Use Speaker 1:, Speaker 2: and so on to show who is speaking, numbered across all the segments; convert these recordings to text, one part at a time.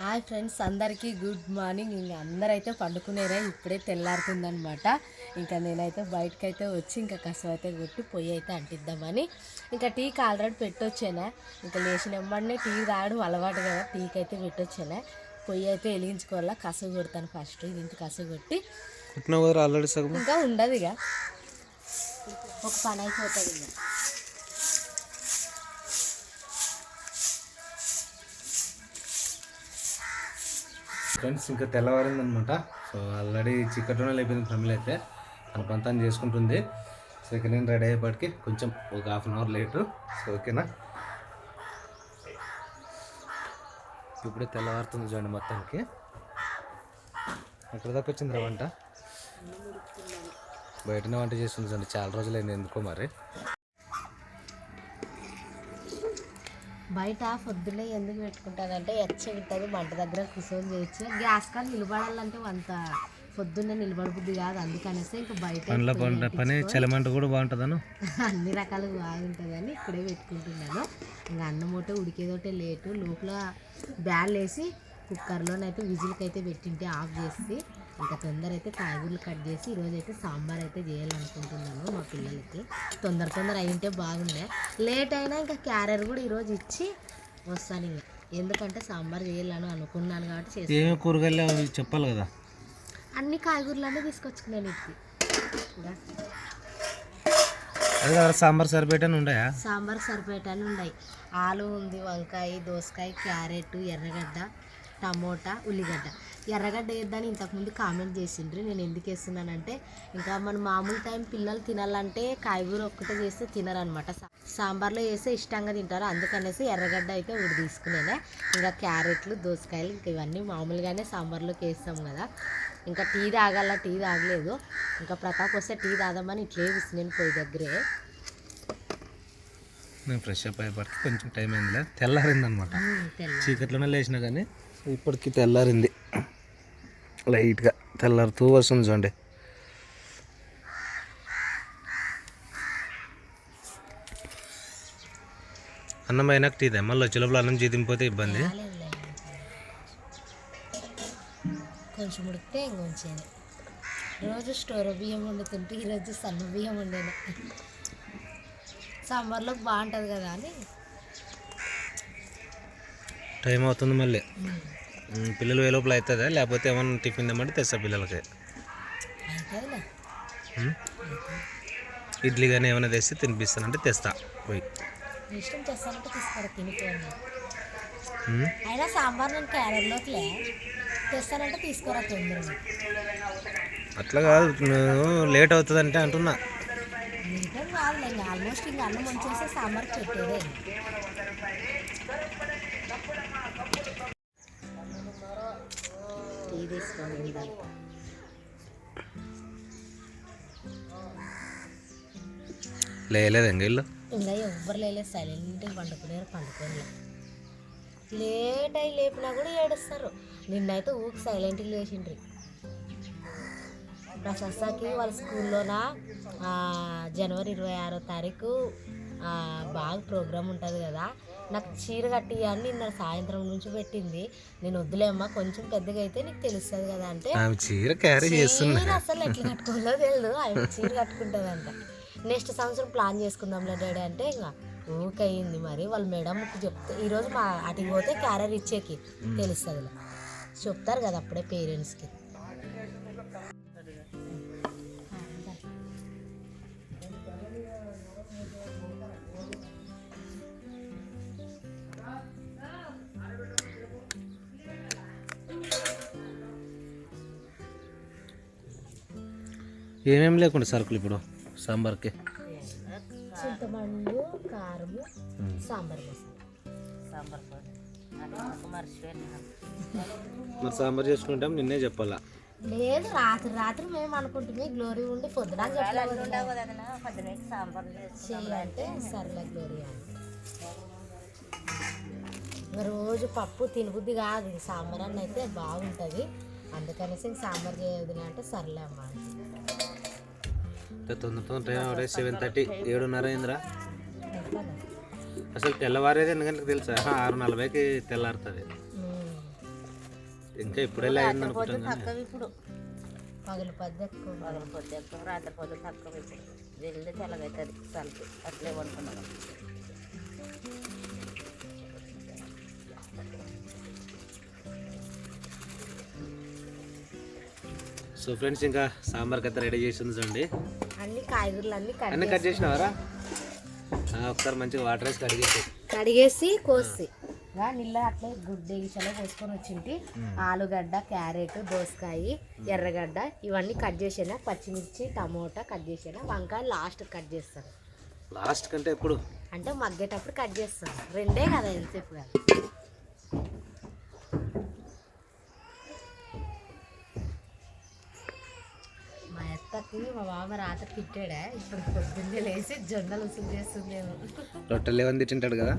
Speaker 1: Hi friends అందరికీ good morning. ఇంకా అందరైతే పండుకునేరా ఇప్పుడే తెల్లారుతుందనమాట ఇంకా నేనైతే బయటకైతే వచ్చి ఇంకా కసం అయితే కొట్టి పొయ్యి అయితే అంటిద్దామని ఇంకా టీకి ఆల్రెడీ పెట్టొచ్చానా. ఇంకా లేచిన వెంబడినే టీ తాగడం అలవాటు కదా టీకి అయితే పెట్టొచ్చానా. పొయ్యి అయితే వెలిగించుకోవాలా కసు కొడతాను ఫస్ట్. ఇంత కసు కొట్టి ఇంకా ఉండదు ఇక. ఒక పని అయిపోతుంది. ఇక
Speaker 2: ఫ్రెండ్స్ ఇంకా తెల్లవారింది అనమాట సో ఆల్రెడీ చీకట్లోనే లేపింది ఫ్యామిలీ అయితే. తన పంతాన్ని చేసుకుంటుంది. సో ఇక నేను రెడీ అయ్యేపాటికి కొంచెం ఒక half an hour late so ఓకేనా ఇప్పుడే తెల్లవారుతుంది చూడండి మొత్తానికి. ఎక్కడ దాకా వచ్చింది వంట? బయటనే వంట చేస్తుంది చూడండి. చాలా రోజులైంది ఎందుకో మరి.
Speaker 1: బయట పొద్దున్నే ఎందుకు పెట్టుకుంటానంటే ఎచ్చగుంటుంది మంట దగ్గర కూర్చొని చేయొచ్చు. గ్యాస్ కానీ నిలబడాలంటే అంత పొద్దున్నే నిలబడబుద్ది కాదు అందుకనేసి ఇంకా బయట
Speaker 2: పని చలిమంట కూడా బాగుంటుందను?
Speaker 1: అన్ని రకాలు బాగుంటుందని ఇక్కడే పెట్టుకుంటున్నాను. ఇంకా అన్నం ఒకటే ఉడికేదోటే లేటు. లోపల బ్యాల్ వేసి కుక్కర్లోనైతే విజిల్కి అయితే పెట్టింటే ఆఫ్ చేసి ఇంకా తొందర అయితే కాయగూరలు కట్ చేసి ఈరోజు అయితే సాంబార్ అయితే చేయాలనుకుంటున్నాను మా పిల్లలకి. తొందర తొందర అయింటే బాగుండే. లేట్ అయినా ఇంకా క్యారెట్ కూడా ఈరోజు ఇచ్చి వస్తాను ఇంకా ఎందుకంటే సాంబార్ చేయాలని అనుకున్నాను కాబట్టి చేసి
Speaker 2: కూరగాయలు చెప్పాలి కదా?
Speaker 1: అన్ని కాయగూరలన్నీ తీసుకొచ్చుకున్నాను ఇది
Speaker 2: కదా సాంబార్ సరిపెట్టని ఉండయా?
Speaker 1: సాంబార్ సరిపోయేటని ఉన్నాయి ఆలు ఉంది వంకాయ దోసకాయ క్యారెట్ ఎర్రగడ్డ టమోటా ఉల్లిగడ్డ. ఎర్రగడ్డ వేద్దని ఇంతకుముందు కామెంట్ చేసిండ్రు. నేను ఎందుకు వేస్తున్నానంటే ఇంకా మన మామూలు టైం పిల్లలు తినాలంటే కాయగూర ఒక్కటే చేస్తే తినరనమాట. సాంబార్లో వేస్తే ఇష్టంగా తింటారు. అందుకనేసి ఎర్రగడ్డ అయితే ఒకటి తీసుకునేనే. ఇంకా క్యారెట్లు దోసకాయలు ఇంకా ఇవన్నీ మామూలుగానే సాంబార్లోకి వేస్తాం కదా. ఇంకా టీ తాగాల? టీ తాగలేదు. ఇంకా ప్రతాప్ వస్తే టీ తాదామని ఇట్లే నేను పోయి దగ్గరే.
Speaker 2: నేను ఫ్రెష్ అప్ అయ్యేపటికి కొంచెం టైం అయిందిలే. తెల్లారింది. అనమాట చీకట్లోనే లేచిన కానీ ఇప్పటికి తెల్లారింది. లైట్గా తెల్లారుతూ వస్తుంది చూడండి. అన్నం అయినాక టీదే మళ్ళీ వచ్చే లోపల అన్నం జీతింపోతే ఇబ్బంది.
Speaker 1: కొంచెం ఉడికితే రోజు స్టోర్ బియ్యం వండుతుంటే ఈరోజు సన్న బియ్యం వండాను. సాంబార్లో బాగుంటుంది కదా అని.
Speaker 2: టైం అవుతుంది మళ్ళీ. పిల్లలు ఏ లోపల అవుతుందా? లేకపోతే ఏమన్నా టిఫిన్ తెమ్మంటే తెస్తా పిల్లలకి. ఇడ్లీ కానీ ఏమైనా తెస్తే తినిపిస్తానంటే తెస్తా పోయి.
Speaker 1: అయినా సాంబార్ నేను క్యారెట్లోకిలే. తెస్తానంటే తీసుకోరా తొందరగా.
Speaker 2: అట్లా కాదు నువ్వు లేట్ అంటున్నా.
Speaker 1: ఆల్మోస్ట్ ఇంకా అన్నం వచ్చేసి సాంబార్ పెట్టేదే. టీ తీసుకోండి ఇందాక.
Speaker 2: లేలేదు ఇంకా ఇల్లు?
Speaker 1: ఇంకా ఎవ్వరు లేలేదు సైలెంట్గా పండుకునేరు పండుకోలే లేట్ అయి లేపినా కూడా ఏడుస్తారు. నిన్నైతే ఊకి సైలెంట్గా లేచిండ్రి. ప్రశస్తాకి వాళ్ళ స్కూల్లోన జనవరి ఇరవై ఆరో తారీఖు బాగా ప్రోగ్రామ్ ఉంటుంది కదా. నాకు చీర కట్టి అని నిన్న సాయంత్రం నుంచి పెట్టింది. నేను వద్దులేమ్మా కొంచెం పెద్దగా అయితే నీకు తెలుస్తుంది కదా అంటే
Speaker 2: చీర క్యారీ
Speaker 1: చీర అసలు ఎట్లా కట్టుకోవాలో తెలియదు ఆయన చీర కట్టుకుంటుందంట. నెక్స్ట్ సంవత్సరం ప్లాన్ చేసుకుందాంలే డాడీ అంటే ఇంకా ఊకే అయింది మరి వాళ్ళ మేడంకి చెప్తే ఈరోజు మా అటుకి పోతే క్యారియర్ ఇచ్చేకి తెలుస్తుంది చెప్తారు కదా అప్పుడే పేరెంట్స్కి
Speaker 2: ఏమేమి లేకుండా సరుకులు ఇప్పుడు? సాంబార్కి?
Speaker 1: చింతపండు కారము సాంబార్ సాంబార్
Speaker 2: మరి సాంబార్ చేసుకుంటాం నిన్నే చెప్పాలా?
Speaker 1: లేదు రాత్రి రాత్రి మేము అనుకుంటున్నాం గ్లోరీ ఉండి పొద్దున చేయాలంటే సర్లే గ్లోరీ అని. ఇంకా రోజు పప్పు తినబుద్ధి కాదు సాంబార్ అన్న అయితే బాగుంటుంది. అందుకనేసి ఇంక సాంబార్ చేయదు అంటే సర్లే అమ్మ.
Speaker 2: తొందర తొందర సెవెన్ థర్టీ ఏడున్నర అయిందిరా? అసలు తెల్లవారేది ఎన్ని గంటలకు తెలుసా ఆరు నలభైకి తెల్లారుతుంది. ఇంకా ఇప్పుడే అయింది అనుకుంటాను
Speaker 1: ఇప్పుడు పగలు పొద్దు ఎక్కువ
Speaker 3: పగల పొద్దు ఎక్కువ రాత్రి పొద్దు తక్కువ జల్ది చల్లగవుతుంది చలికి అట్లే
Speaker 2: సో ఫ్రెండ్స్ ఇంకా సాంబార్కి అయితే రెడీ చేసింది చూడండి.
Speaker 1: కాయగూరలు అన్ని
Speaker 2: అన్ని కట్ చేసినావారా? ఒకసారి మంచిగా వాటర్ వేసి కడిగేసి
Speaker 1: కడిగేసి కోసి. నీళ్ళ అట్లే గుడ్డ విషయంలో పోసుకొని వచ్చింటి. ఆలుగడ్డ క్యారెట్ దోసకాయ ఎర్రగడ్డ ఇవన్నీ కట్ చేసాను? పచ్చిమిర్చి టమోటా కట్ చేసాను? వంకాయ లాస్ట్ కట్ చేస్తాను.
Speaker 2: లాస్ట్ కంటే ఎప్పుడు?
Speaker 1: అంటే మగ్గేటప్పుడు కట్ చేస్తాను. రెండే కదా ఎంతసేపు కదా మా అత్తకి మా మామ రాత్రి తిట్టాడా. ఇప్పుడు పొద్దున్నే లేచి జొన్నలు ఉసులు చేస్తుందేమో
Speaker 2: రొట్టెలు ఏమని తింటాడు కదా?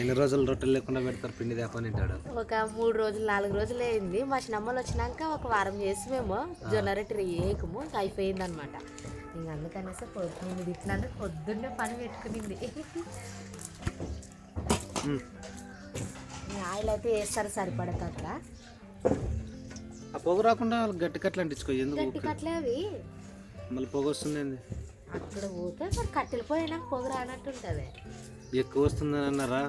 Speaker 2: ఎన్ని రోజులు రొట్టెలు లేకుండా పెడతారు పిండి తేపని తింటాడు?
Speaker 1: ఒక మూడు రోజులు నాలుగు రోజులు అయింది. మా చిన్నమ్మలు వచ్చినాక ఒక వారం చేసి మేము జొన్న రొట్టె ఏకము అయిపోయింది అనమాట ఇంక అందుకనేసి పొద్దున్నది ఇట్లా అంటే పొద్దున్నే పని పెట్టుకునింది. ఆయిల్ అయితే వేస్తారు సరిపడక అట్లా.
Speaker 2: ఆ పొగ రాకుండా వాళ్ళకి గట్టి కట్లు అంటించుకో ఎందుకు
Speaker 1: గట్టి కట్లే అవి.
Speaker 2: మళ్ళీ పొగ వస్తుంది ఏంది
Speaker 1: అక్కడ పోతే మరి కట్టెలు పోయినాక పొగ రానట్టు ఉంటుంది
Speaker 2: ఎక్కువ వస్తుందని అన్నారా?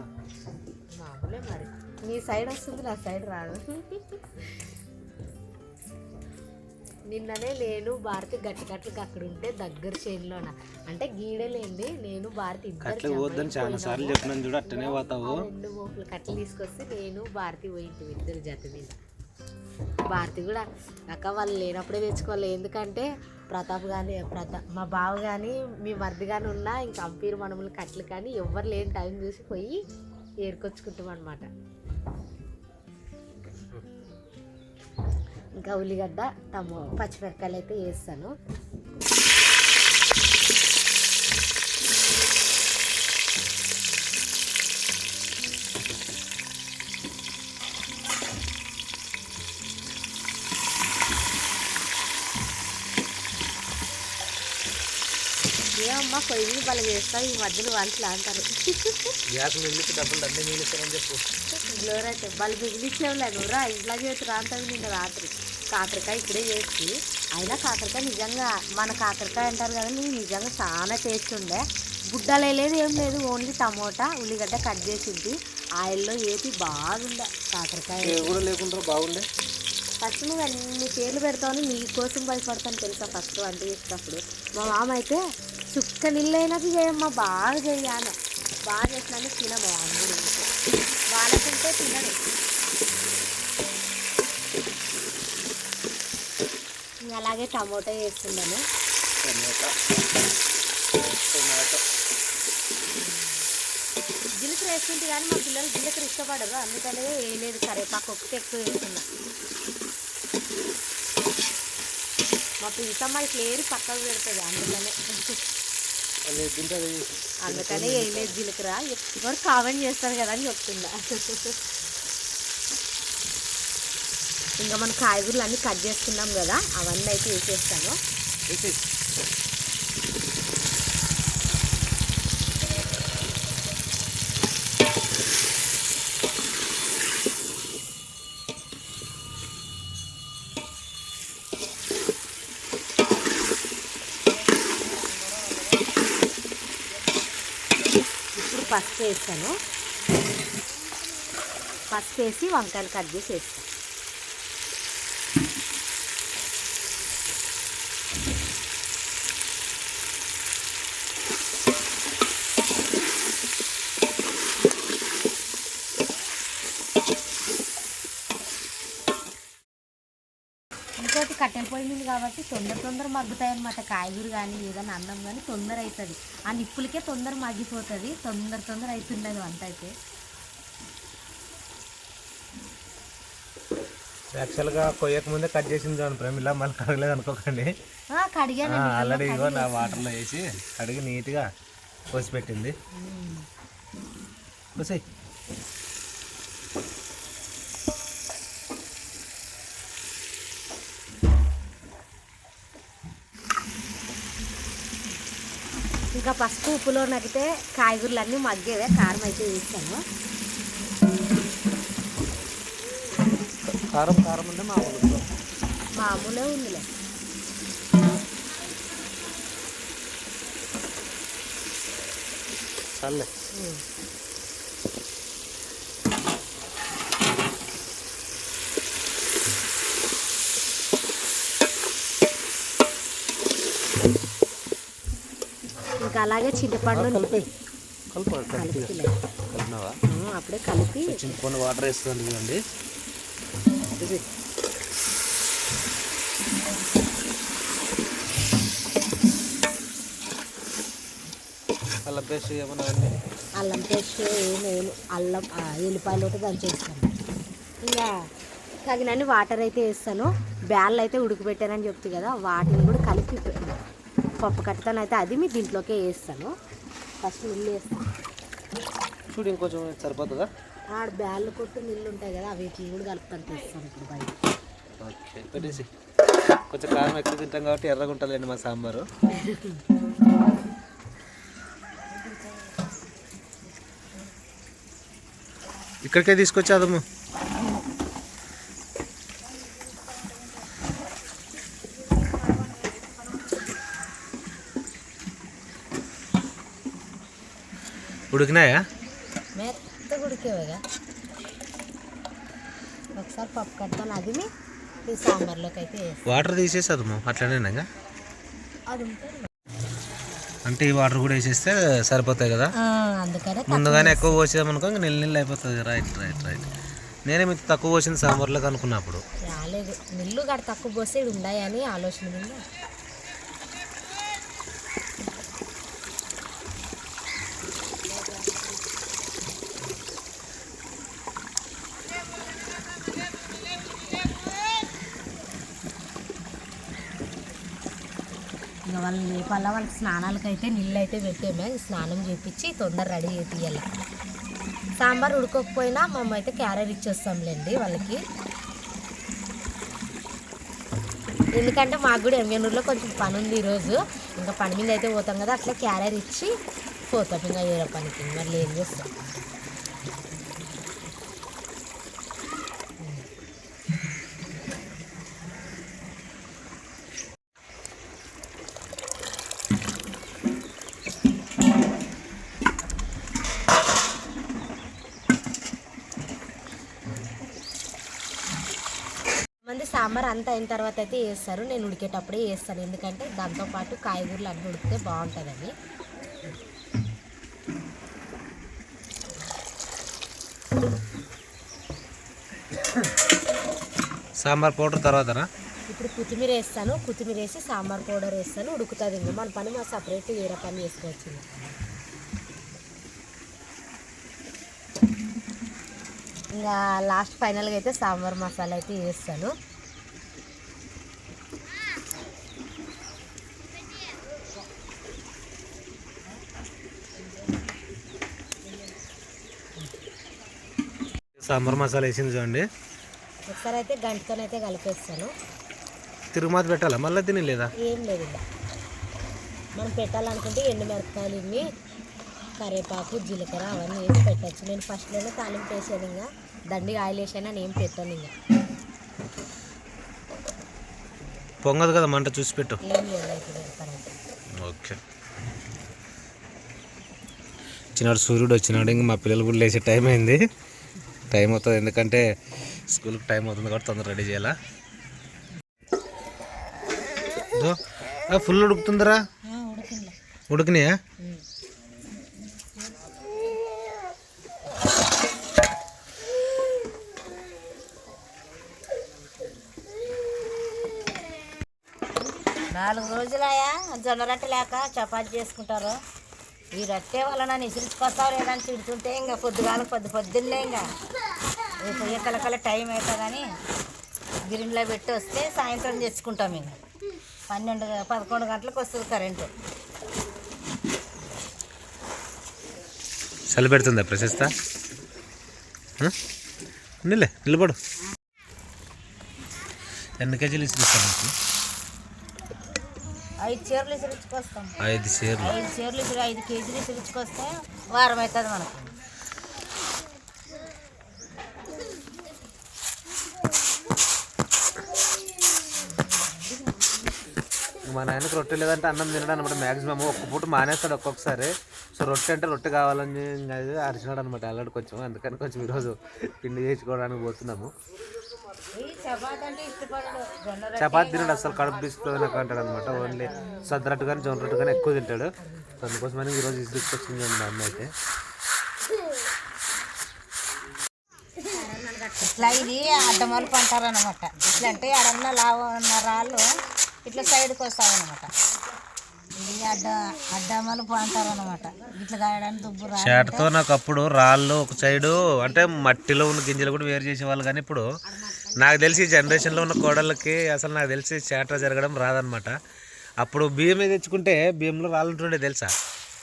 Speaker 1: మామూలే మరి. నీ సైడ్ వస్తుంది నా సైడ్ రాదు. నిన్ననే నేను భారతి గట్టి కట్టలకు అక్కడ ఉంటే దగ్గర చేనులోన. అంటే గీడలేండి నేను భారతి
Speaker 2: కట్లు పోద్దని చాలా సార్లు చెప్పినాను చూడు అట్టనే పోతావు.
Speaker 1: రెండు మోపులు కట్టలు తీసుకొస్తే నేను భారతి పోయింటి ఇద్దరు జత మీద. భారతి కూడా అక్క వాళ్ళు లేనప్పుడే తెచ్చుకోవాలి. ఎందుకంటే ప్రతాప్ కానీ ప్రతాప్ మా బావ కానీ మీ మరిది కానీ ఉన్నా ఇంకా అంపీరు మనములు కట్లు కానీ ఎవరు లేని టైం చూసి పోయి ఏరుకొచ్చుకుంటాం అనమాట ఇంకా ఉల్లిగడ్డ టమో పచ్చిమిరపకాయలు అయితే వేస్తాను. ఏమమ్మా పొయ్యి మీద వాళ్ళు చేస్తారు ఈ మధ్యలో వంటలు అంటారు.
Speaker 2: గ్యాస్ మిగిలితే డబ్బులు అన్నీ మిగిలిస్తారని చెప్పు.
Speaker 1: వాళ్ళు మిగిలిచ్చేవలేను రా ఇంట్లో చేసి రాంతది నిన్న రాత్రి. కాకరకాయ ఇప్పుడే చేసి అయినా కాకరకాయ నిజంగా మన కాకరకాయ అంటారు కదా నీకు నిజంగా చాలా టేస్ట్ ఉండే. బుడ్డలు లేదు ఏం లేదు ఓన్లీ టమోటా ఉల్లిగడ్డ కట్ చేసింది. ఆయిల్లో వేసి బాగుండే కాకరకాయ.
Speaker 2: కూడా లేకుండా బాగుండే.
Speaker 1: ఫస్ట్ నువ్వు అన్ని పేర్లు పెడతావని నీ కోసం భయపడతాను తెలుసా ఫస్ట్ వంట చేసేటప్పుడు. మా మామ అయితే చుక్క నీళ్ళు చేయమ్మా బాగా చేయాలి. బాగా చేసినా తినము మా మామ తినడు అలాగే టమోటా వేస్తున్నాను.
Speaker 2: టమాటా టమాటా
Speaker 1: జీలకర్ర వేసుకుంటే కానీ మా పిల్లలు జీలకర్ర ఇష్టపడరు అందుకనే వేయలేదు. కరేపాకు ఒకటి ఎక్కువ వేస్తున్నా. మా పిల్లమ్మ ఇట్లా ఏరి పక్కకు పెడుతుంది అందుకనే. అందుకనే వేయలేదు జీలకర్ర. ఎవరు కామెంట్ చేస్తారు కదా అని చెప్తుందా ఇంకా మన కాయగూరలు అన్నీ కట్ చేసుకున్నాం కదా అవన్నీ అయితే వేసేస్తాను. వేస్తాను పసుపు వేసి వంకాయలు కట్ చేసి వేస్తాను ఇంకోటి కట్టెల పొయ్యి మీద కాబట్టి తొందర తొందర మగ్గుతాయి అనమాట కాయగూర కానీ ఏదైనా అన్నం కానీ తొందర అవుతుంది ఆ నిప్పులకే తొందర మగ్గిపోతుంది. తొందర తొందర అవుతుండదు వంట అయితే
Speaker 2: యాక్చువల్గా కొయ్యక ముందే కట్ చేసింది చూడండి ప్రమిళ మళ్ళీ కడగలేదు అనుకోకండి. ఆల్రెడీ ఇగో నా వాటర్లో వేసి కడిగి నీట్గా పోసి పెట్టింది. పోసేయ్
Speaker 1: ఇంకా పసుపు ఉప్పులో నగితే కాయగూరలు అన్నీ మగ్గేవే కారం అయితే వేస్తాను
Speaker 2: కారం కారం ఉంటే మామూలు
Speaker 1: మామూలే ఉందిలే.
Speaker 2: చల్లే
Speaker 1: ఇంకా అలాగే చింతపండు అప్పుడే కలిపి
Speaker 2: చింతపండు వాటర్ వేస్తుంది చూడండి. అల్లం పేస్ట్ ఏమన్నా
Speaker 1: అల్లం పేస్ట్ నేను అల్లం ఎల్లిపాయలు ఒకటి దంచేస్తాను. ఇంకా తగినన్ని వాటర్ అయితే వేస్తాను. బ్యాళ్ళు అయితే ఉడకబెట్టానని చెప్తుంది కదా వాటిని కూడా కలిపి పప్పు కట్టతాను అయితే అది మీ దీంట్లోకే వేస్తాను ఫస్ట్ నీళ్ళు వేస్తాను.
Speaker 2: చూడు ఇంకొంచెం సరిపోతుందా?
Speaker 1: ఆడ బ్యాళ్ళు కొట్టు నీళ్ళు ఉంటాయి కదా వీటిని కూడా కలుపుతాను తీస్తాను ఇప్పుడు బయట.
Speaker 2: ఓకే పెట్టేసి. కొంచెం కారం ఎక్కువ తింటాం కాబట్టి ఎర్రగా ఉంటుందండి మా సాంబారు. ఇక్కడికే తీసుకొచ్చాదమ్ము ఉడికినాయా?
Speaker 1: మెత్త ఉడికేవగా ఒకసారి పప్పు కడతాను అది ఈ సాంబార్లోకి అయితే
Speaker 2: వాటర్ తీసేసేదమ్ము అట్లనేనాగా
Speaker 1: అది
Speaker 2: అంటే ఈ వాటర్ కూడా వేసేస్తే సరిపోతాయి కదా? ముందుగానే ఎక్కువ పోసేదామనుకో ఇంకా నిల్ నీళ్ళు అయిపోతుంది రైట్ రైట్ రైట్. నేనే మీకు తక్కువ పోసింది సాంబార్లోకి అనుకున్నప్పుడు.
Speaker 1: రాలేదు. నిల్లు గడ తక్కువ పోస్తే ఇవి ఉన్నాయని ఆలోచన ఇంకా వాళ్ళని లేపాల వాళ్ళకి స్నానాలకు అయితే నీళ్ళు అయితే పెట్టేమే. స్నానం చేపించి తొందర రెడీ చేపియాలి సాంబార్ ఉడకకపోయినా మేము అయితే క్యారెట్ ఇచ్చేస్తాంలేండి వాళ్ళకి. ఎందుకంటే మాకు కూడా ఎంఎన్ఊరులో కొంచెం పని ఉంది ఈరోజు. ఇంకా పని మీద అయితే పోతాం కదా అట్లా క్యారెట్ ఇచ్చి పోతాం. ఇంకా వేరే పనికి. మళ్ళీ ఏం చేస్తాం? మంది సాంబార్ అంతా అయిన తర్వాత అయితే వేస్తారు. నేను ఉడికేటప్పుడే వేస్తాను. ఎందుకంటే దాంతోపాటు కాయగూరలు అన్నీ ఉడికితే బాగుంటుందని.
Speaker 2: సాంబార్ పౌడర్ తర్వాతనా?
Speaker 1: ఇప్పుడు కొత్తిమీర వేస్తాను. కొత్తిమీర వేసి సాంబార్ పౌడర్ వేస్తాను. ఉడుకుతుంది ఇంకా. మన పని మా సపరేట్ వేరే పని చేసుకోవచ్చు. ఇంకా. లాస్ట్ ఫైనల్గా అయితే సాంబార్ మసాలా అయితే వేస్తాను
Speaker 2: సాంబార్ మసాలా వేసింది చూడండి.
Speaker 1: ఒకసారి అయితే గంటతోనైతే కలిపేస్తాను.
Speaker 2: తిరుగుమాత పెట్టాలా? మళ్ళీ తినలేదా?
Speaker 1: ఏం లేదు మనం పెట్టాలనుకుంటే ఎండు మిరపకాయలు ఇన్ని కరివేపాకు జీలకర్ర అవన్నీ వేసి పెట్టచ్చు. నేను ఫస్ట్లోనే తాలింపు వేసాను ఇంకా. దండిగా ఆయిల్ వేసాను నేను పెట్టాను ఇంకా.
Speaker 2: పొంగదు కదా మంట చూసి పెట్టు. ఓకే. వచ్చినాడు సూర్యుడు వచ్చినాడు ఇంక మా పిల్లలు కూడా లేచే టైం అయింది. టైం అవుతుంది ఎందుకంటే స్కూల్కి టైం అవుతుంది కాబట్టి తొందర రెడీ చేయాలా? ఫుల్ ఉడుకుతుందరా? ఉడికినాయా
Speaker 3: నాలుగు రోజులయా జొన్న రొట్టె లేక చపాతి చేసుకుంటారు. ఈ రొట్టె వల్ల నన్ను ఇసురుచుకొస్తావు లేదని తిడుతుంటే ఇంకా పొద్దుగాల పొద్దు పొద్దున్నే ఇంకా రేపు కలకల టైం అవుతుందని గిరిన్లో పెట్టి వస్తే సాయంత్రం తెచ్చుకుంటాం ఇంకా. పన్నెండు పదకొండు గంటలకు వస్తుంది కరెంటు.
Speaker 2: చలి పెడుతుందా ప్రశస్త నిలే నిలబడు. ఎన్ని కేజీలు ఇస్తాను
Speaker 3: ఐదు చీరలు
Speaker 2: ఐదు చీరలు.
Speaker 3: ఐదు చీరలు ఐదు కేజీలు వారం అవుతుంది మనకు.
Speaker 2: మా నాయనకు రొట్టె లేదంటే అన్నం తినడం అనమాట మ్యాక్సిమం ఒక్క పూట మానేస్తాడు ఒక్కొక్కసారి. సో రొట్టె అంటే రొట్టె కావాలని అరిచినాడు అనమాట అల్లాడు కొంచెం. అందుకని కొంచెం ఈరోజు పిండి చేసుకోవడానికి పోతున్నాము. చపాతి తినడు అసలు కడుపు తీసుకుని నాకు అంటాడు అనమాట. ఓన్లీ సద్దరట్టు కానీ జొన్న రొట్టె కానీ ఎక్కువ తింటాడు. అందుకోసమని ఈరోజు ఇది తీసుకొచ్చింది మా అమ్మ అయితే.
Speaker 3: ఇట్లా ఇది అడ్డమలుపు అంటారు అనమాట ఇట్లా అంటే అడన్న లావు ఉన్న రాళ్ళు ఇట్లా సైడ్కి వస్తాయి అనమాట అడ్డమలుపు అంటారు అనమాట ఇట్లా కాయడానికి దుబ్బు రా
Speaker 2: చేటతో నాకు అప్పుడు రాళ్ళు ఒక సైడు అంటే మట్టిలో ఉన్న గింజలు కూడా వేరు చేసేవాళ్ళు కానీ ఇప్పుడు నాకు తెలిసి జనరేషన్లో ఉన్న కోడళ్ళకి అసలు నాకు తెలిసి చేట జరగడం రాదనమాట అప్పుడు బియ్యం తెచ్చుకుంటే బియ్యంలో రాళ్ళు ఉంటుండే తెలుసా?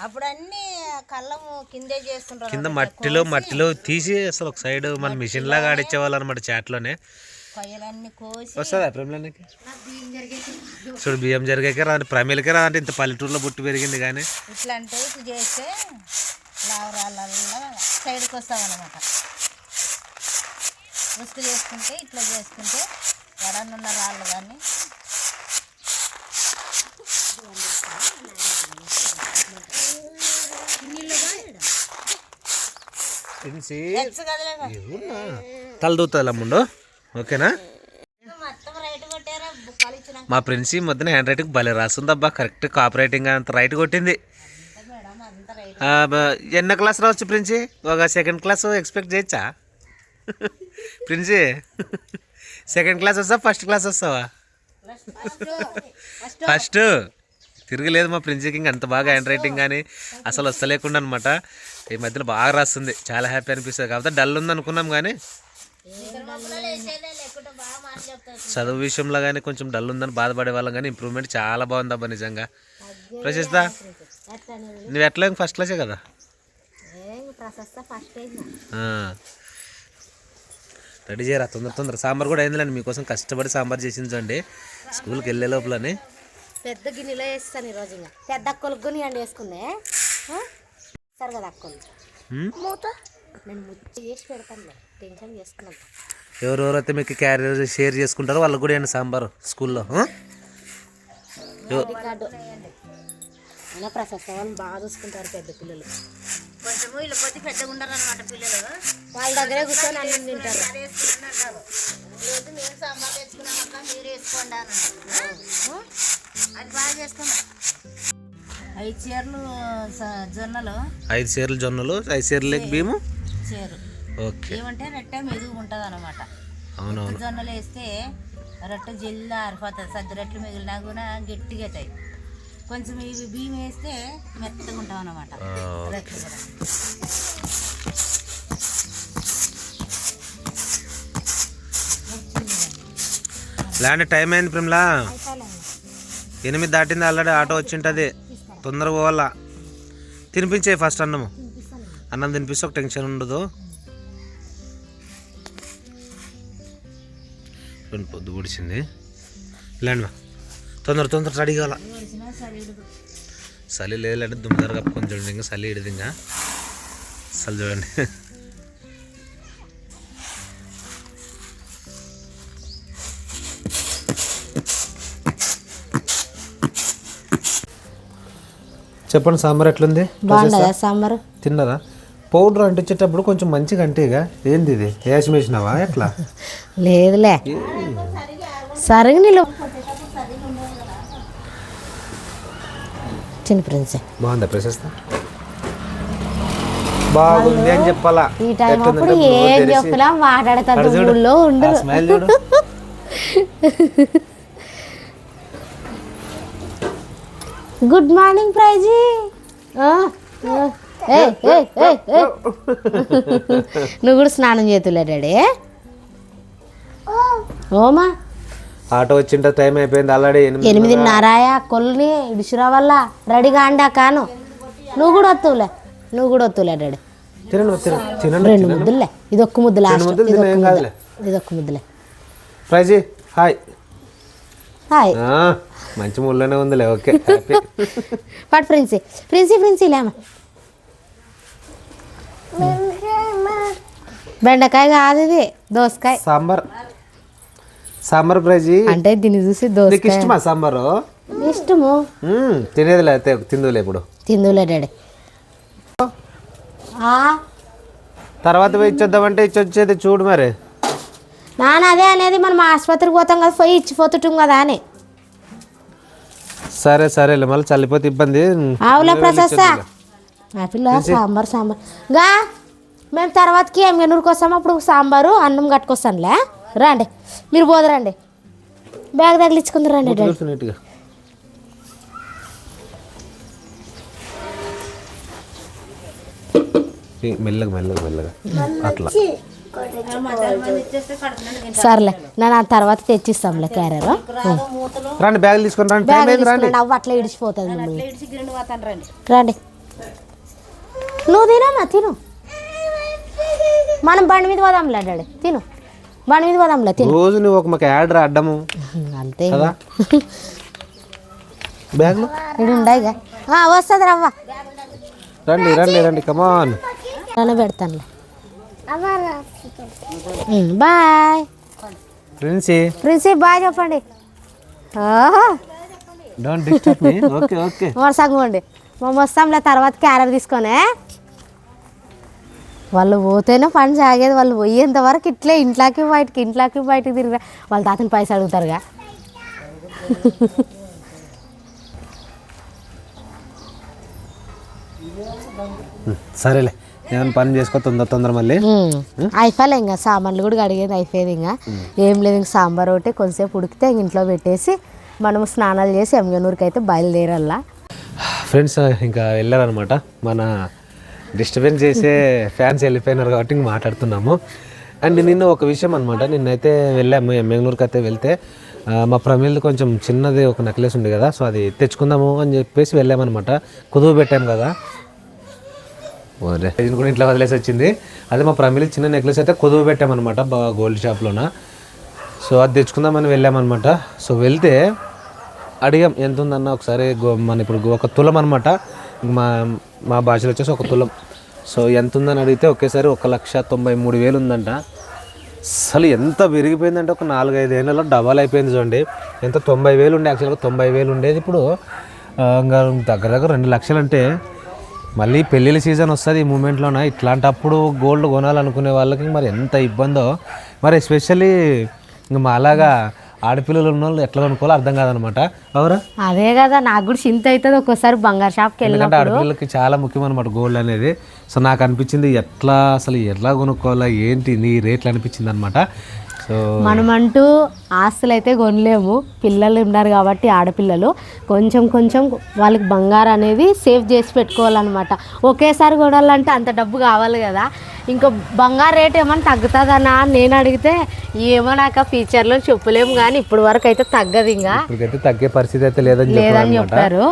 Speaker 3: అప్పుడు అన్ని కళ్ళము కిందే చేస్తుంటారు
Speaker 2: కింద మట్టిలో మట్టిలో తీసి అసలు ఒక సైడ్ మన మిషన్ లాగా ఆడిచ్చేవాళ్ళు అనమాట చేటలోనే.
Speaker 3: కొయ్యలన్నీ కోసి
Speaker 2: వస్తుందా ప్రేమలోనికి చూడు బియ్యం జరిగాక రాని ప్రమేలకే రాదంటే ఇంత పల్లెటూరులో పుట్టి పెరిగింది కానీ.
Speaker 3: ఇట్లా అంటే ఇట్లా చేస్తే లావు రాళ్ళల్లో సైడ్కి వస్తామన్నమాట ఉసుకు చేసుకుంటే ఇట్లా చేసుకుంటే ఎడనున్న రాళ్ళు కానీ.
Speaker 2: తలదూతుంది అమ్ముండు ఓకేనా? మా ఫ్రెండ్స్ ఈ మధ్యన హ్యాండ్ రైటింగ్ భలే రాస్తుందబ్బా. కరెక్ట్ కాపీ రైటింగ్ అంత రైట్ కొట్టింది. ఎన్న క్లాస్ రావచ్చు ప్రిన్సి? ఒక సెకండ్ క్లాస్ ఎక్స్పెక్ట్ చేయొచ్చా? ప్రిన్సి సెకండ్ క్లాస్ వస్తావా? ఫస్ట్ క్లాస్ వస్తావా? ఫస్ట్ తిరగలేదు మా ప్రిన్సికి ఇంక అంత బాగా హ్యాండ్ రైటింగ్ కానీ అసలు వస్తలేకుండా అనమాట ఈ మధ్యలో బాగా రాస్తుంది. చాలా హ్యాపీ అనిపిస్తుంది. కాకపోతే డల్ ఉంది అనుకున్నాం కానీ చదువు విషయంలో కానీ కొంచెం డల్ ఉందని బాధపడే వాళ్ళం కానీ ఇంప్రూవ్మెంట్ చాలా బాగుందబ్బా నిజంగా. ప్రశస్త నువ్వు ఎట్లా ఫస్ట్ క్లాసే కదా? రెడీ చేయరా? తొందర తొందర. సాంబార్ కూడా అయిందిలేండి. మీకోసం కష్టపడి సాంబార్ చేసింది చూడండి. స్కూల్కి వెళ్ళే లోపలని.
Speaker 1: పెద్ద గిన్నెలో వేస్తాను ఈరోజు ఇంకా. పెద్ద అక్కలకు కొని అండి వేసుకుందే? సరే కదా అక్కలు? నేను ముచ్చి చేసి పెడతాను టెన్షన్ చేసుకున్నాను
Speaker 2: ఎవరెవరైతే మీకు క్యారియర్ షేర్ చేసుకుంటారో వాళ్ళకి కూడా సాంబార్ స్కూల్లో
Speaker 1: అయినా ప్రశస్త వాళ్ళు బాగా చూసుకుంటారు పెద్ద పిల్లలు.
Speaker 3: వీళ్ళు కొద్ది పెద్దగా ఉండరు అనమాట పిల్లలు.
Speaker 1: వాళ్ళ దగ్గరే కూర్చొని అన్నం తింటారు.
Speaker 3: అది వేసుకుని అంటారు లేదు మేము సాంబార్ తెచ్చుకున్నాం అక్క మీరు వేసుకోండి అని అంటారు. అది బాగా చేసుకున్నాం ఐదు చీరలు జొన్నలు.
Speaker 2: ఐదు సేర్లు జొన్నలు ఐదు సేర్లు బియ్యము
Speaker 3: చీరు.
Speaker 2: ఓకే.
Speaker 3: ఏమంటే రొట్టె మెదుగు ఉంటుంది అనమాట జొన్నలు వేస్తే రొట్టె జిల్లా ఆరిపోతుంది సద్ది రొట్టెలు మిగిలినా కూడా గట్టిగా అవుతాయి. కొంచెం ఇవి బియ్యం వేస్తే మెత్తగా ఉంటాం అనమాట కూడా.
Speaker 2: ల్యాండ్ టైం అయింది ప్రిమ్లా? ఎనిమిది దాటింది ఆల్రెడీ ఆటో వచ్చింటది. తొందరగా పోవాలా. తినిపించే ఫస్ట్ అన్నము. అన్నం తినిపిస్తే ఒక టెన్షన్ ఉండదు. పొద్దు పొడిచింది. ల్యాండ్ మా. తొందర తొందర రెడీ కావాల. చలి లేదంటే దుమ్మదారు కప్పుకొని చూడండి ఇంకా చలి ఇడిది ఇంకా. అసలు చూడండి. చెప్పండి సాంబార్ ఎట్లుంది?
Speaker 1: సాంబారు?
Speaker 2: తిన్నారా? పౌడర్ అంటించేటప్పుడు కొంచెం మంచిగా అంటేగా. ఏంది ఇది? వేసి వేసినావా ఎట్లా?
Speaker 1: లేదులే. సరిగా నిలు చిన్న ప్రిన్స్.
Speaker 2: బాగుందా ప్రశస్త బాగుంది అని చెప్పాలా?
Speaker 1: ఈ టైం అప్పుడు ఏం చెప్తున్నా మాట్లాడతా ఊళ్ళో ఉండు. గుడ్ మార్నింగ్ ప్రైజీ నువ్వు కూడా స్నానం చేతులే డాడీ. ఓమా.
Speaker 2: ఆటో వచ్చింట టైం అయిపోయింది ఆల్రెడీ ఎనిమిది
Speaker 1: ఎనిమిదిన్నరాయా కొల్ని ఇడిచిరా వల్ల. రెడీగా అండా కాను. నువ్వు కూడా వస్తువులే నువ్వు కూడా వస్తువులే డాడీ. రెండు ముద్దులే. ఇది ఒక్క ముద్దు లాస్ట్
Speaker 2: ముద్దలు
Speaker 1: ఇది ఒక్క
Speaker 2: ఏం
Speaker 1: ముద్ద.
Speaker 2: కాదులే.
Speaker 1: ఇది ఒక్క ముద్దులే.
Speaker 2: ప్రైజీ హాయ్.
Speaker 1: హాయ్.
Speaker 2: మంచి మూల్లోనే ఉందిలే ఓకే హ్యాపీ.
Speaker 1: పాటు ప్రిన్సీ ప్రిన్సీ ప్రిన్సీ లేమా. బెండకాయ కాదు ఇది దోసకాయ.
Speaker 2: సాంబార్. సాంబార్ ప్రైజీ
Speaker 1: అంటే దీన్ని చూసి దోసకాయ.
Speaker 2: ఇష్టమా సాంబారు?
Speaker 1: ఇష్టము.
Speaker 2: తినేదిలే తిందులే ఇప్పుడు.
Speaker 1: తిందులే డాడీ.
Speaker 2: తర్వాత పోయి ఇచ్చొద్దామంటే ఇచ్చొచ్చేది చూడు మరి.
Speaker 1: నాన్న అదే అనేది మనం ఆసుపత్రికి పోతాం కదా పోయి ఇచ్చిపోతుంటాం కదా అని.
Speaker 2: సరే సరేలే మళ్ళీ చల్లిపోతే ఇబ్బంది.
Speaker 1: ఆవుల ప్రశస్త. ఆ పిల్ల సాంబార్ సాంబార్. గా మేము తర్వాతకి ఏం నూరుకు వస్తాం అప్పుడు సాంబారు అన్నం కట్టుకొస్తానులే. రండి మీరు పోదురండి బ్యాగ్ తగిలించుకుందరు రండి డాడీ
Speaker 2: మెల్లగా మెల్లగా మెల్లగా. అట్లా.
Speaker 1: సర్లే నేను ఆ తర్వాత తెచ్చిస్తాంలే క్యారియర్
Speaker 2: రండి బ్యాగులు తీసుకొని రండి.
Speaker 1: బ్యాగ్
Speaker 2: రండి.
Speaker 1: అవ్వ అట్లా ఇడిచిపోతుంది
Speaker 3: రండి.
Speaker 1: నువ్వు తినమ్మా తిను. మనం బండి మీద పోదాంలే డాడీ. తిను. బండి మీద పోదాంలే తిను.
Speaker 2: రోజు నువ్వు ఒక మాకు యాడ్ అడ్డము.
Speaker 1: అంతే
Speaker 2: కదా? బ్యాగులు?
Speaker 1: ఇది ఉండయిగా వస్తుంది రవ్వ.
Speaker 2: రండి రండి రండి కమాన్
Speaker 1: అలా పెడతానులే. బాయ్.
Speaker 2: ప్రిన్సీ.
Speaker 1: ప్రిన్సీ బాయ్ చెప్పండి.
Speaker 2: Don't disturb me okay okay
Speaker 1: వరుసగండి మేము వస్తాంలే తర్వాత క్యారెట్ తీసుకొనే వాళ్ళు పోతేనే పని సాగేది వాళ్ళు పోయేంత వరకు ఇట్లే ఇంట్లోకి బయటికి ఇంట్లోకి బయటికి తిరిగా వాళ్ళ తాతని పైసలు అడుగుతారుగా.
Speaker 2: సరేలే. ఏమైనా పని చేసుకో తొందర తొందర మళ్ళీ.
Speaker 1: అయిపోలే ఇంకా సామాన్లు కూడా కడిగేది అయిపోయేది ఇంకా. ఏం లేదు ఇంక సాంబార్ ఒకటి కొంచెంసేపు ఉడికితే ఇంక ఇంట్లో పెట్టేసి మనము స్నానాలు చేసి ఎంగనూరుకి అయితే బయలుదేరల్లా
Speaker 2: ఫ్రెండ్స్ ఇంకా వెళ్ళారనమాట. మన డిస్టర్బెన్స్ చేసే ఫ్యాన్స్ వెళ్ళిపోయినారు కాబట్టి ఇంక మాట్లాడుతున్నాము. అండ్ నిన్న ఒక విషయం అనమాట నిన్నైతే వెళ్ళాము బెంగళూరుకి అయితే వెళ్తే మా ప్రమీల్ది కొంచెం చిన్నది ఒక నెక్లెస్ ఉంది కదా సో అది తెచ్చుకుందాము అని చెప్పేసి వెళ్ళామన్నమాట. కుదువు పెట్టాం కదా. ఓరే ఇది కూడా ఇంట్లో వదిలేసి వచ్చింది. అదే మా ప్రమీల్ చిన్న నెక్లెస్ అయితే కుదువు పెట్టామన్నమాట బాగా గోల్డ్ షాప్లోన సో అది తెచ్చుకుందామని వెళ్ళామన్నమాట. సో వెళ్తే అడిగాం ఎంత ఉందన్న ఒకసారి గో- మన ఇప్పుడు ఒక తులం అనమాట మా మా భాషలో వచ్చేసి ఒక తులం. సో ఎంత ఉందని అడిగితే ఒకేసారి ఒక లక్ష తొంభై మూడు వేలు ఉందంట. అసలు ఎంత పెరిగిపోయిందంటే ఒక నాలుగైదు ఏళ్ళలో డబల్ అయిపోయింది చూడండి. ఎంత తొంభై వేలు ఉండే యాక్చువల్గా తొంభై వేలు ఉండేది ఇప్పుడు. ఇంకా దగ్గర దగ్గర రెండు లక్షలు అంటే మళ్ళీ పెళ్ళిళ్ళ సీజన్ వస్తుంది ఈ మూమెంట్లోన? ఇట్లాంటప్పుడు గోల్డ్ కొనాలనుకునే వాళ్ళకి మరి ఎంత ఇబ్బందో. మరి ఎస్పెషల్లీ ఇంకా మా అలాగా ఆడపిల్లలు ఉన్న వాళ్ళు ఎట్లా కొనుక్కోవాలో అర్థం కాదనమాట. అవురా?
Speaker 1: అదే కదా నాకు కూడా చింత అవుతుంది ఒక్కోసారి బంగారు షాప్కి వెళ్ళిన
Speaker 2: ఎందుకంటే ఆడపిల్లలకి చాలా ముఖ్యం అనమాట గోల్డ్ అనేది. సో నాకు అనిపించింది ఎట్లా అసలు ఎట్లా కొనుక్కోవాలా ఏంటి నీ రేట్లు అనిపించింది అనమాట సో
Speaker 1: మనమంటూ ఆస్తులు అయితే కొనలేము పిల్లలు ఉన్నారు కాబట్టి ఆడపిల్లలు. కొంచెం కొంచెం వాళ్ళకి బంగారం అనేది సేవ్ చేసి పెట్టుకోవాలన్నమాట. ఒకేసారి కొనాలంటే అంత డబ్బు కావాలి కదా. ఇంకా బంగారు రేట్ ఏమైనా తగ్గుతుందనా నేను అడిగితే ఏమో నాకు ఆ ఫ్యూచర్లో చెప్పలేము కానీ ఇప్పటి వరకు అయితే తగ్గదు ఇంకా.
Speaker 2: తగ్గే పరిస్థితి అయితే లేదని
Speaker 1: లేదని చెప్పారు.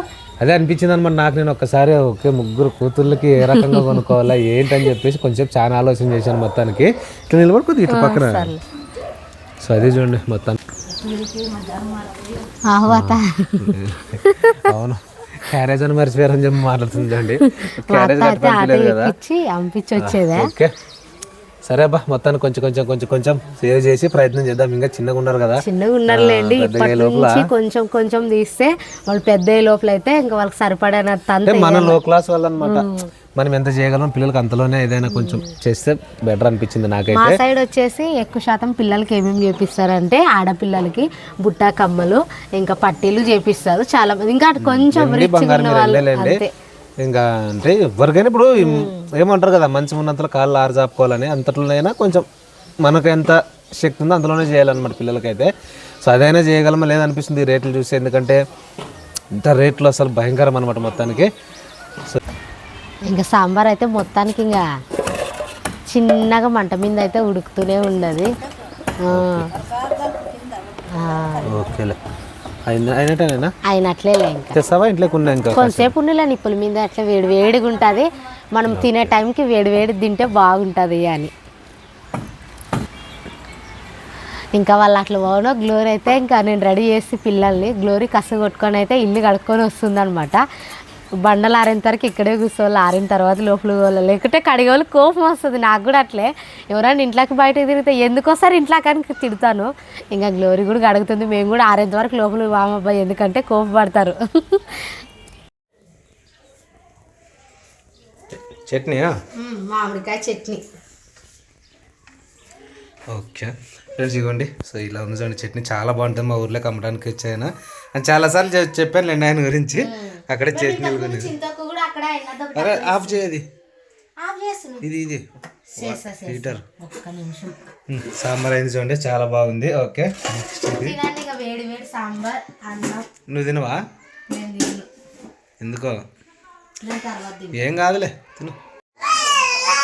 Speaker 2: అదే అనిపించింది అనమాట నాకు నేను ఒక్కసారి ఒకే ముగ్గురు కూతుర్లకి ఏ రకంగా కొనుక్కోవాలా ఏంటని చెప్పేసి కొంచెం చాలా ఆలోచన చేశాను మొత్తానికి. ఇట్లా నిలబడి కొద్దిగా ఇటు పక్కన. సో అదే చూడండి మొత్తం. అవును. క్యారేజ్ అని మర్చిపోయారని చెప్పి మాట్లాడుతుంది చూడండి. క్యారేజ్ కట్టలేదు కదా
Speaker 1: ఎక్కించి పంపించి వచ్చేదే
Speaker 2: ఓకే సరే అబ్బా మొత్తాన్ని కొంచెం కొంచెం కొంచెం కొంచెం సేవ్ చేసి ప్రయత్నం చేద్దాం. ఇంకా చిన్నగా ఉన్నారు కదా.
Speaker 1: చిన్నగా ఉన్నారులేండి ఇప్పటి నుంచి కొంచెం కొంచెం తీస్తే వాళ్ళు పెద్ద లోపల అయితే ఇంకా వాళ్ళకి అంత
Speaker 2: మన లో క్లాస్ వాళ్ళు అనమాట మనం ఎంత చేయగలం పిల్లలకి అంతలోనే ఏదైనా కొంచెం చేస్తే బెటర్ అనిపించింది
Speaker 1: మా
Speaker 2: నాకైతే
Speaker 1: సైడ్ వచ్చేసి ఎక్కువ శాతం పిల్లలకి ఏమేమి చేపిస్తారంటే ఆడపిల్లలకి బుట్ట కమ్మలు ఇంకా పట్టీలు చేపిస్తారు. చాలా మంది. ఇంకా కొంచెం రిచ్ ఉన్న వాళ్ళు
Speaker 2: ఇంకా అంటే ఎవరికైనా ఇప్పుడు ఏమంటారు కదా మంచి ఉన్నంతలో కాళ్ళు ఆరు చాపుకోవాలని అంతట్లోనైనా కొంచెం మనకు ఎంత శక్తి ఉందో అందులోనే చేయాలన్నమాట పిల్లలకైతే సో అదైనా చేయగలమా లేదనిపిస్తుంది ఈ రేట్లు చూసి ఎందుకంటే ఇంత రేట్లు అసలు భయంకరం అనమాట మొత్తానికి సో
Speaker 1: ఇంకా సాంబార్ అయితే మొత్తానికి ఇంకా చిన్నగా మంట మీద అయితే ఉడుకుతూనే. ఆ.
Speaker 2: ఓకేలే అయినట్టేనా
Speaker 1: అయినట్లేలే ఇంకా.
Speaker 2: తెస్తావా? ఇంట్లోకి ఉన్నా ఇంకా
Speaker 1: కొంతసేపు ఉండలే నిప్పుల మీద అట్లా వేడి వేడిగా ఉంటుంది. మనం తినే టైంకి వేడి వేడి తింటే బాగుంటుంది అని. ఇంకా వాళ్ళు అట్లా పోను గ్లోరీ అయితే ఇంకా నేను రెడీ చేసి పిల్లల్ని గ్లోరీ కస కొట్టుకొని అయితే ఇల్లు కడుక్కొని వస్తుంది అనమాట బండలు ఆరిన తర్వాత ఇక్కడే కూర్చోవాలి ఆరిన తర్వాత లోపల పోవాలి. లేకుంటే కడిగేవాళ్ళు కోపం వస్తుంది. నాకు కూడా అట్లే. ఎవరైనా ఇంట్లోకి బయటకు తిరిగితే ఎందుకు వస్తారు ఇంట్లోకి అని తిడతాను? ఇంకా గ్లోరీ కూడా అడుగుతుంది మేము కూడా ఆరేంత వరకు లోపల వామబ్బాయి ఎందుకంటే కోపం పడతారు.
Speaker 2: చట్నీయా?
Speaker 1: మామిడికాయ చట్నీ.
Speaker 2: ఓకే. ఫ్రెండ్స్ ఇవ్వండి సో ఇలా ఉంది చూడండి చట్నీ చాలా బాగుంటుంది మా ఊర్లోకి అమ్మడానికి వచ్చాయన. అని చాలాసార్లు చె- చెప్పానులేండి ఆయన గురించి. అక్కడే
Speaker 1: అక్కడ
Speaker 2: అరే ఆఫ్ చేయది ఇది ఇది. హీటర్. సాంబార్ అయింది చూడండి చాలా బాగుంది. ఓకే
Speaker 1: వేడి వేడి సాంబార్ అన్నం.
Speaker 2: నువ్వు తినవా? ఎందుకో? ఏం కాదులే తిను.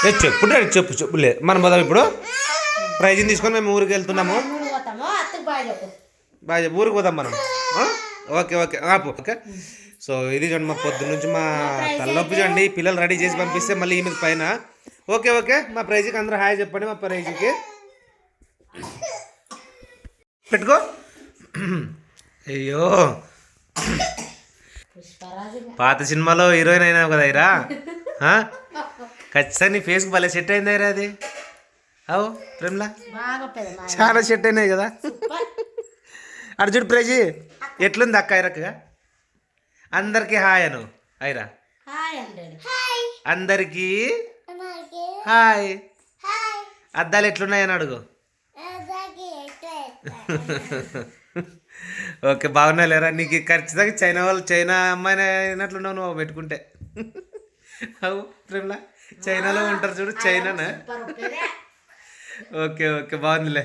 Speaker 2: ఏ చెప్పు డాడీ చెప్పు చెప్పు. లే మనం పోదాం ఇప్పుడు. ప్రైజ్ని తీసుకొని మేము ఊరికి వెళ్తున్నాము.
Speaker 1: బాగా
Speaker 2: ఊరికి పోదాం మనం? Okay okay. ఆపు ఓకే. సో ఇది చూడండి మా పొద్దు నుంచి మా తలనొప్పి చూడండి. పిల్లలు రెడీ చేసి పంపిస్తే మళ్ళీ ఈమె పైన. Okay okay. మా ప్రైజ్కి అందరూ హాయ్ చెప్పండి మా ప్రైజ్కి. పెట్టుకో. అయ్యో. పాత సినిమాలో హీరోయిన్ అయినావు కదా ఇరా? ఖచ్చితంగా నీ ఫేస్కి భలే సెట్ అయింది ఇరా అది. అవు ప్రేమ్లా? చాలా సెట్ అయినాయి కదా. అర్జున్ ప్రేజీ. ఎట్లుంది అక్క ఐరక్క అందరికీ హాయ్ అను.
Speaker 1: అండి
Speaker 2: అందరికీ హాయ్. అద్దాలు ఎట్లున్నాయని అడుగు. ఓకే బాగున్నా లేరా నీకు ఖచ్చితంగా చైనా వాళ్ళు చైనా అమ్మాయిని అయినట్లున్నావు నువ్వు పెట్టుకుంటే. అవు ప్రేమ్లా? చైనాలో ఉంటారు చూడు చైనానా? ఓకే ఓకే బాగుందిలే.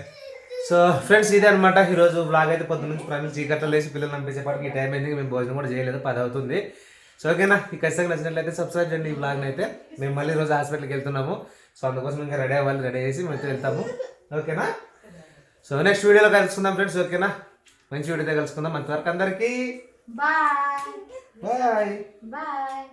Speaker 2: సో ఫ్రెండ్స్ ఇదే అనమాట ఈరోజు బ్లాగ్ అయితే పొద్దున్న నుంచి ప్రజలు చీకట్లో లేచి పిల్లలు పంపించేపాటికి ఈ టైం అయింది. మేము భోజనం కూడా చేయలేదు పది అవుతుంది. సో ఓకేనా ఈ ఖచ్చితంగా నచ్చినట్లయితే సబ్స్క్రైబ్ చేయండి ఈ బ్లాగ్ని అయితే. మేము మళ్ళీ ఈరోజు హాస్పిటల్కి వెళ్తున్నాము. సో అందుకోసం ఇంకా రెడీ అవ్వాలి రెడీ చేసి మేము వెళ్తాము. ఓకేనా సో నెక్స్ట్ వీడియోలో కలుసుకుందాం ఫ్రెండ్స్ ఓకేనా మంచి వీడియోతో కలుసుకుందాం. అంతవరకు అందరికీ
Speaker 1: బాయ్
Speaker 2: బాయ్
Speaker 1: బాయ్